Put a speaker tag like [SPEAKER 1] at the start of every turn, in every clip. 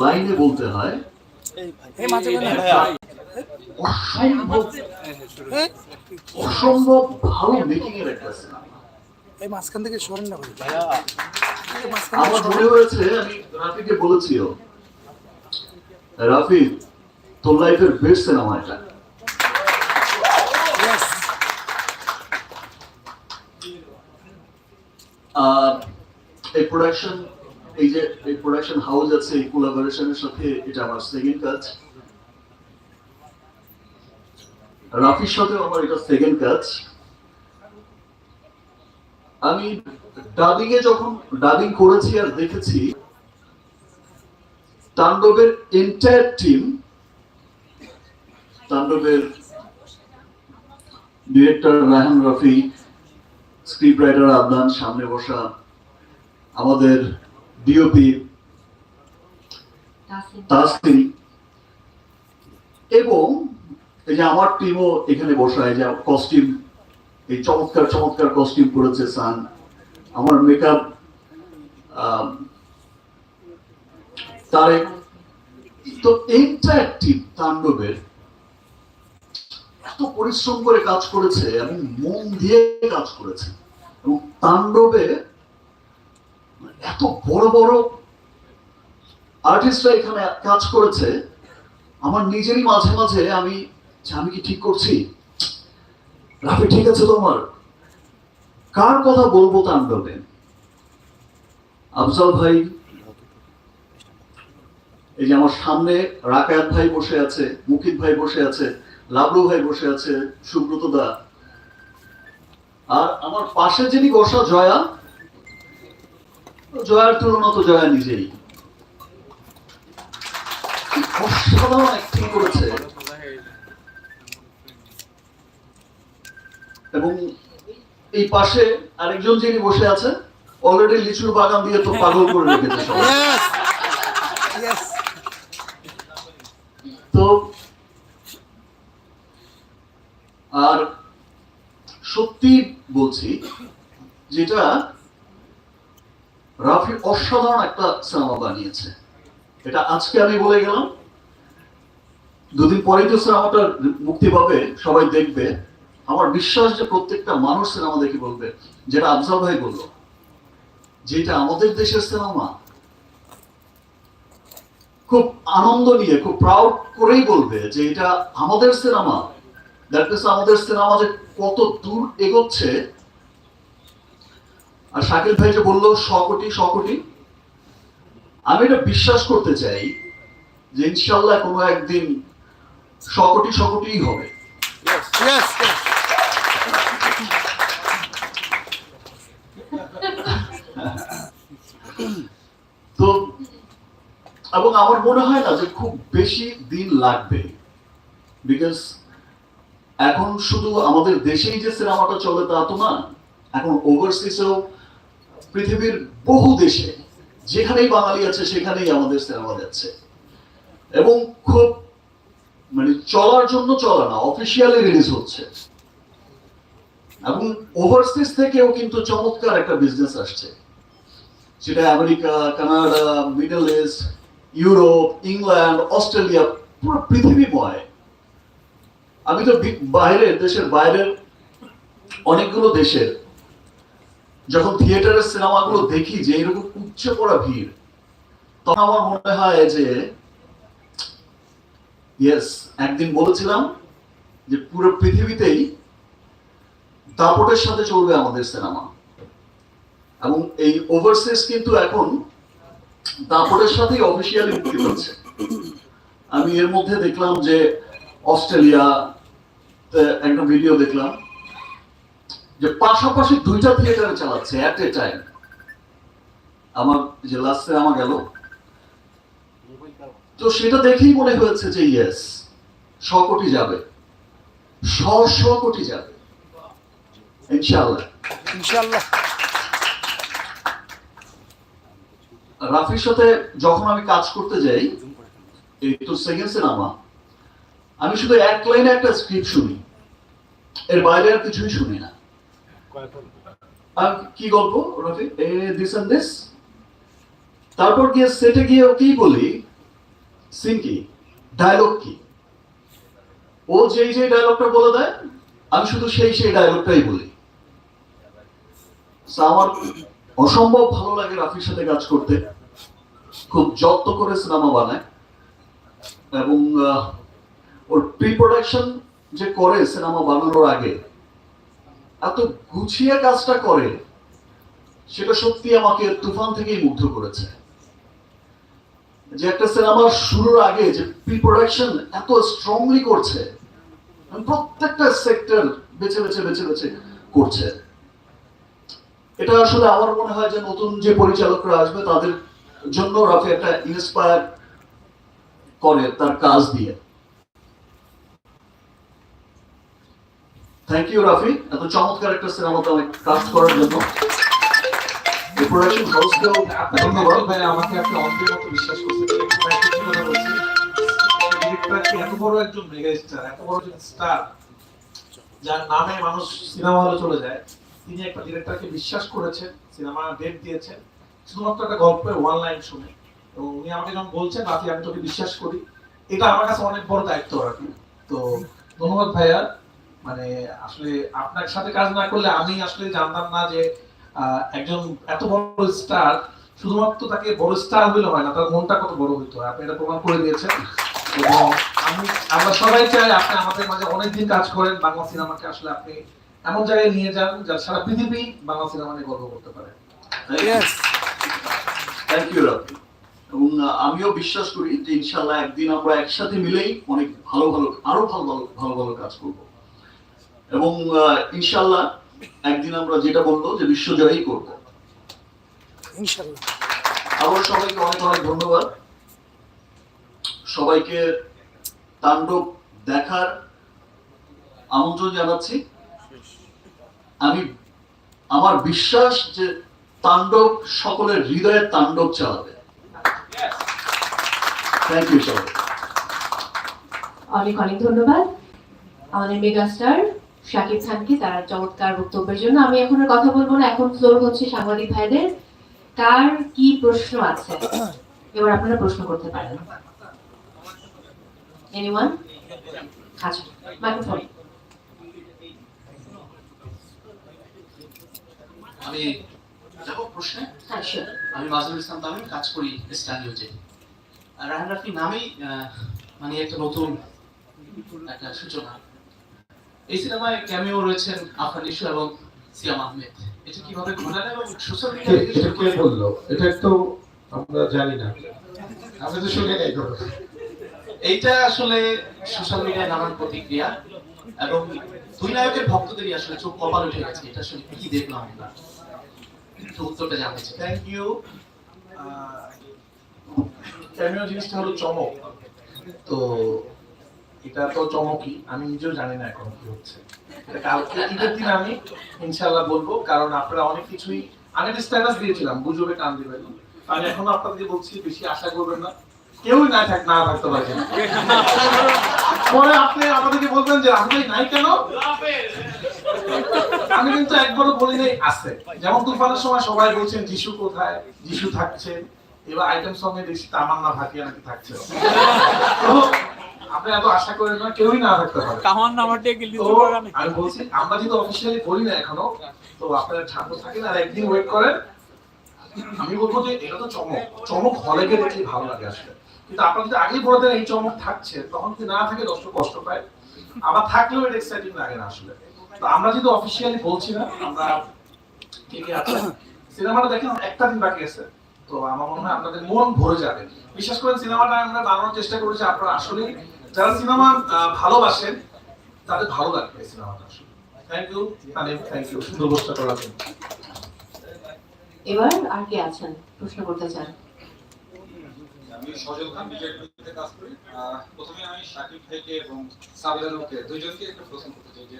[SPEAKER 1] লাইনে বলতে হয়।
[SPEAKER 2] এই মাঝে মাঝে
[SPEAKER 1] অসম্ভব অসম্ভব ভালো মেকিং এর একটা সিনেমা
[SPEAKER 2] এই মাঝখান থেকে সরেন না ভাই। এই মাঝখান
[SPEAKER 1] আমার মনে হয়েছে আমি রাফিকে বলেছিও রাফি তোর লাইফের বেস্ট সিনেমা এটা। আহ, এই প্রোডাকশন এই যে প্রোডাকশন হাউস আছে কোলাবোরেশনের সাথে এটা আমার সেকেন্ড কাজ রাফির সাথেও আমার এটা সেকেন্ড কাজ আমি ডাবিং এ যখন ডাবিং করেছি আর দেখেছি, তাণ্ডবের এন্টায়ার টিম তাণ্ডবের director Raihan Rafi script writer Adnan, সামনে বসা, আমাদের ডিওপি তাসকিন এবং এই যে আমার টিমও এখানে বসা এই যে কস্টিউম এই চমৎকার চমৎকার কস্টিউম করেছে সান। আমার মেকআপ তারেক। তো তাণ্ডবের এত পরিশ্রম করে কাজ করেছে এবং মন দিয়ে কাজ করেছে। এবং তাণ্ডবে এত বড় বড় আর্টিস্টরা এখানে কাজ করেছে, আমার নিজেরই মাঝে মাঝে আমি আমি কি ঠিক করছি? রাফি, ঠিক আছে তোমার। কার কথা বলব তাণ্ডবে আফজাল ভাই, এই যে আমার সামনে রাকায়াত ভাই বসে আছে, মুকিত ভাই বসে আছে, লাবলু ভাই বসে আছে, সুব্রত দা। আর আমার পাশে যিনি বসা, জয়া জয়ার তুলনা তো জয়া নিজেই। অসাধারণ অ্যাক্টিং করেছে। এবং এই পাশে আরেকজন যিনি বসে আছে অলরেডি লিচুর বাগান দিয়ে তো পাগল করে রেখেছে. তো আর সত্যি বলছি যেটা রাফি অসাধারণ একটা সিনেমা বানিয়েছে। এটা আজকে আমি বলে গেলাম। দুদিন পরেই তো সিনেমাটা মুক্তি পাবে, সবাই দেখবে। আমার বিশ্বাস যে প্রত্যেকটা মানুষ সিনেমা দেখে বলবে, যেটা আফজাল ভাই বলল, যেটা আমাদের দেশের সিনেমা, খুব আনন্দ নিয়ে, খুব প্রাউড করেই বলবে যে এটা আমাদের সিনেমা। দ্যাট মিনস আমাদের সিনেমা যে কত দূর এগোচ্ছে আর শাকিল ভাই যে বলল শ কোটি শ কোটি। আমি এটা বিশ্বাস করতে চাই যে ইনশাল্লাহ কোনো একদিন শ কোটি হবে. তো এবং আমার মনে হয় না যে খুব বেশি দিন লাগবে। বিকজ এখন শুধু আমাদের দেশেই যে সিনেমাটা চলে তা তো না এখন ওভারসিসেও পৃথিবীর বহু দেশে, যেখানেই বাঙালি আছে, সেখানেই আমাদের সিনেমা যাচ্ছে। এবং খুব মানে চলার জন্য চলা না অফিসিয়ালি রিলিজ হচ্ছে। এবং ওভারসিজ থেকেও কিন্তু চমৎকার একটা বিজনেস আসছে। সেটা America, Canada middle east Europe, England, Australia, পুরো পৃথিবী পৃথিবীময়। আমি তো বাইরের দেশের বাইরের অনেকগুলো দেশের যখন থিয়েটারের সিনেমাগুলো দেখি যে এরকম উচ্চ পড়া ভিড়, তখন আমার মনে হয় যে ইয়েস একদিন বলেছিলাম যে পুরো পৃথিবীতেই দাপটের সাথে চলবে আমাদের সিনেমা। এবং এই ওভারসিজ কিন্তু এখন দাপটের সাথেই অফিসিয়ালি মুক্তি পাচ্ছে। আমি এর মধ্যে দেখলাম যে অস্ট্রেলিয়া একটা ভিডিও দেখলাম। যে পাশাপাশি দুইটা থিয়েটারে চালাচ্ছে অ্যাট এ টাইম আমার যে লাস্ট সিনেমা গেল। তো সেটা দেখেই মনে হয়েছে যে ইয়েস শ কোটি যাবে। শ শ কোটি যাবে। ইনশাআল্লাহ।
[SPEAKER 2] Inshallah.
[SPEAKER 1] রাফির সাথে যখন আমি কাজ করতে যাই এই তো সেকেন্ড সিনেমা আমি শুধু এক লাইনে একটা স্ক্রিপ্ট শুনি। এর বাইরে আর কিছুই শুনি না। কি গল্প রফি দিস এন্ড দিস তারপর গিয়ে সেটে গিয়ে ওকেই বলি সিন কি? ডায়লগ কি? ও যেই যে ডায়লগটা বলে দেয়, আমি শুধু সেই সেই ডায়লগটাই বলি। আমার অসম্ভব ভালো লাগে রাফির সাথে কাজ করতে। খুব যত্ন করে সিনেমা বানায়। এবং ওর প্রি প্রোডাকশন যে করে সিনেমা বানানোর আগে এত গুছিয়ে কাজটা করে, সেটা সত্যি আমাকে তুফান থেকেই মুগ্ধ করেছে। যে একটা সিনেমার শুরুর আগে যে প্রি প্রোডাকশন এত স্ট্রংলি করছে প্রত্যেকটা সেক্টর বেছে বেছে বেছে বেছে করছে। এটা আসলে আমার মনে হয় যে নতুন যে পরিচালকরা আসবে, তাদের জন্য রাফি একটা ইন্সপায়ার করে তার কাজ দিয়ে। থ্যাংক ইউ রাফি এত চমৎকার একটা সিনেমাতে অনেক কাজ করার জন্য। প্রোডাকশন হাউসকেও ধন্যবাদ।
[SPEAKER 3] ভাই আমাকে আপনি অন্ধের মতো বিশ্বাস করছেন। কি এত বড় একজন মেগা স্টার এত বড় একজন স্টার যার নামে মানুষ সিনেমা হলে চলে যায় তিনি একটা ডিরেক্টরকে বিশ্বাস করেছেন সিনেমা ডেট দিয়েছেন। শুধুমাত্র একটা গল্পের ওয়ান লাইন শুনে। এবং উনি আমাকে যখন বলছেন রাফি আমি তোকে বিশ্বাস করি। এটা আমার কাছে অনেক বড় দায়িত্ব রাখি তো ধন্যবাদ ভাইয়া। মানে আসলে আপনার সাথে কাজ না করলে আমি আসলে জানতাম না যে একজন এত বড় স্টার শুধুমাত্র তাকে বড় স্টার হইলে হয় না তার মনটা কত বড় হইতো আপনি এটা প্রমাণ করে দিয়েছেন। এবং আমি আমরা সবাই চাই আপনি আমাদের মাঝে অনেকদিন কাজ করেন বাংলা সিনেমাকে আসলে আপনি এমন জায়গায় নিয়ে যান যা সারা পৃথিবী বাংলা সিনেমা নিয়ে গর্ব করতে পারে।
[SPEAKER 1] থ্যাংক ইউ রাফি এবং আমিও বিশ্বাস করি যে ইনশাল্লাহ একদিন আমরা একসাথে মিলেই অনেক ভালো ভালো আরও ভালো ভালো ভালো ভালো কাজ করব। এবং আহ, ইনশাল্লাহ একদিন আমরা যেটা বলব যে বিশ্বজয়ী করব।
[SPEAKER 2] ইনশাল্লাহ
[SPEAKER 1] আবার সবাইকে অনেক অনেক ধন্যবাদ। সবাইকে তাণ্ডব দেখার আমন্ত্রণ জানাচ্ছি। আমি আমার বিশ্বাস যে তাণ্ডব সকলের হৃদয়ের তাণ্ডব চালাবে। থ্যাংক ইউ সবাই।
[SPEAKER 4] অনেক অনেক ধন্যবাদ। আমাদের মেগাস্টার শাকিব খানকে তার চমৎকার বক্তব্যের জন্য। আমি এখন আর কথা বলব না। এখন ফ্লোর হচ্ছে সাংবাদিক ভাইদের। কার কি প্রশ্ন আছে? এবার আপনারা প্রশ্ন করতে পারেন। এনিওয়ান আচ্ছা মাইক্রোফোন
[SPEAKER 5] আমি যাব প্রশ্নে।
[SPEAKER 4] হ্যাঁ.
[SPEAKER 5] আমি মাজুল ইসলাম তামিম কাজ করি স্টার নিউজে আর রাহান রাফি নামেই মানে একটা নতুন একটা সূচনা। এই সিনেমায় ক্যামিও রয়েছেন আফরান ইস্যু এবং সিয়াম আহমেদ। এটা কীভাবে ঘটালে এবং সোশ্যাল
[SPEAKER 3] এটা কে বলল? এটা তো আমরা জানি না। আমি তো শুনে নাই তো।
[SPEAKER 5] এইটা আসলে সোশ্যাল মিডিয়ায় নানান প্রতিক্রিয়া এবং দুই নায়কের ভক্তদেরই আসলে চোখ কপাল উঠে গেছে। এটা আসলে কি দেখলাম আমরা? একটু উত্তরটা জানতে চাই।
[SPEAKER 3] থ্যাংক ইউ ক্যামিও জিনিসটা হলো চমক। তো এটা তো চমকই আমি নিজেও জানি না এখন কি হচ্ছে। কালকে, ঈদের দিন আমি ইনশাল্লাহ বলব, কারণ আপনারা অনেক কিছুই স্ট্যাটাস দিয়েছিলাম গুজবে কান আমি এখন আপনাদেরকে বলছি, বেশি আশা করবেন না। কেউই না থাক, না থাকতে পরে আপনি আমাদেরকে বলবেন যে, আমি নাই কেন? আমি কিন্তু একবারও বলি নাই, আছে। যেমন তুফানের সময় সবাই বলছেন, যিশু কোথায়? যিশু থাকছে এবার আইটেম সঙ্গে দেখছি, তামান্না ভাটিয়া নাকি থাকছে। তো এত আশা করেন না কেউই না থাকতে পারে।
[SPEAKER 2] কামান নামাটা কি
[SPEAKER 3] তো
[SPEAKER 2] লিচু
[SPEAKER 3] আমি বলছি আমরা যেহেতু অফিসিয়ালি বলি না এখনও তো আপনারা ঠান্ডা থাকেন আর একদিন ওয়েট করেন। আমি বলব যে এটা তো চমক। চমক হলে গিয়ে দেখলে ভালো লাগে আসলে। কিন্তু আপনারা যদি আগেই বলে দেন এই চমক থাকছে তখন যদি না থাকে দর্শক কষ্ট পায়। আবার থাকলেও এটা এক্সাইটিং লাগে না আসলে। তো আমরা যেহেতু অফিসিয়ালি বলছি না আমরা আছে। সিনেমাটা দেখেন একটা দিন বাকি আছে। তো আমার মনে হয় আপনাদের মন ভরে যাবে। বিশেষ করে সিনেমাটা আমরা বানানোর চেষ্টা করেছি আপনারা আসলে যারা সিনেমা ভালোবাসেন তাদের ভালো লাগবে এই সিনেমাটা থ্যাংক ইউ থ্যাংক ইউ সুন্দর করার জন্য।
[SPEAKER 4] এবার আর কে আছেন? প্রশ্ন করতে চান।
[SPEAKER 6] আমি সজল খান বিজয় কাজ করি। প্রথমে আমি শাকিব ভাইকে এবং দুইজনকে একটা প্রশ্ন করতে চাই যে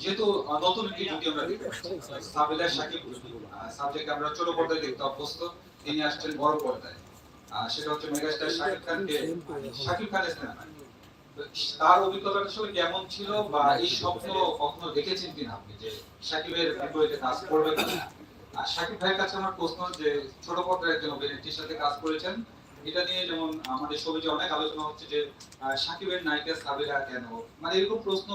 [SPEAKER 6] যেহেতু নতুন একটি জুটি আমরা দেখতে সাবিলা শাকিব সাবজেক্ট আমরা ছোট পর্দায় দেখতে অভ্যস্ত। তিনি আসছেন বড় পর্দায়। সেটা হচ্ছে মেগাস্টার শাকিব খানকে শাকিব খানের সিনেমা তার অভিজ্ঞতাটা আসলে কেমন ছিল বা এই স্বপ্ন কখনো দেখেছেন কিনা আপনি যে সাকিবের বিপরীতে কাজ করবেন আর সাকিব ভাইয়ের কাছে আমার প্রশ্ন যে ছোট পর্দার একজন অভিনেত্রীর সাথে কাজ করেছেন, এটা নিয়ে যেমন আমাদের সমাজে অনেক আলোচনা হচ্ছে যে সাকিবের নায়িকা সাবিরা কেন? মানে এরকম প্রশ্ন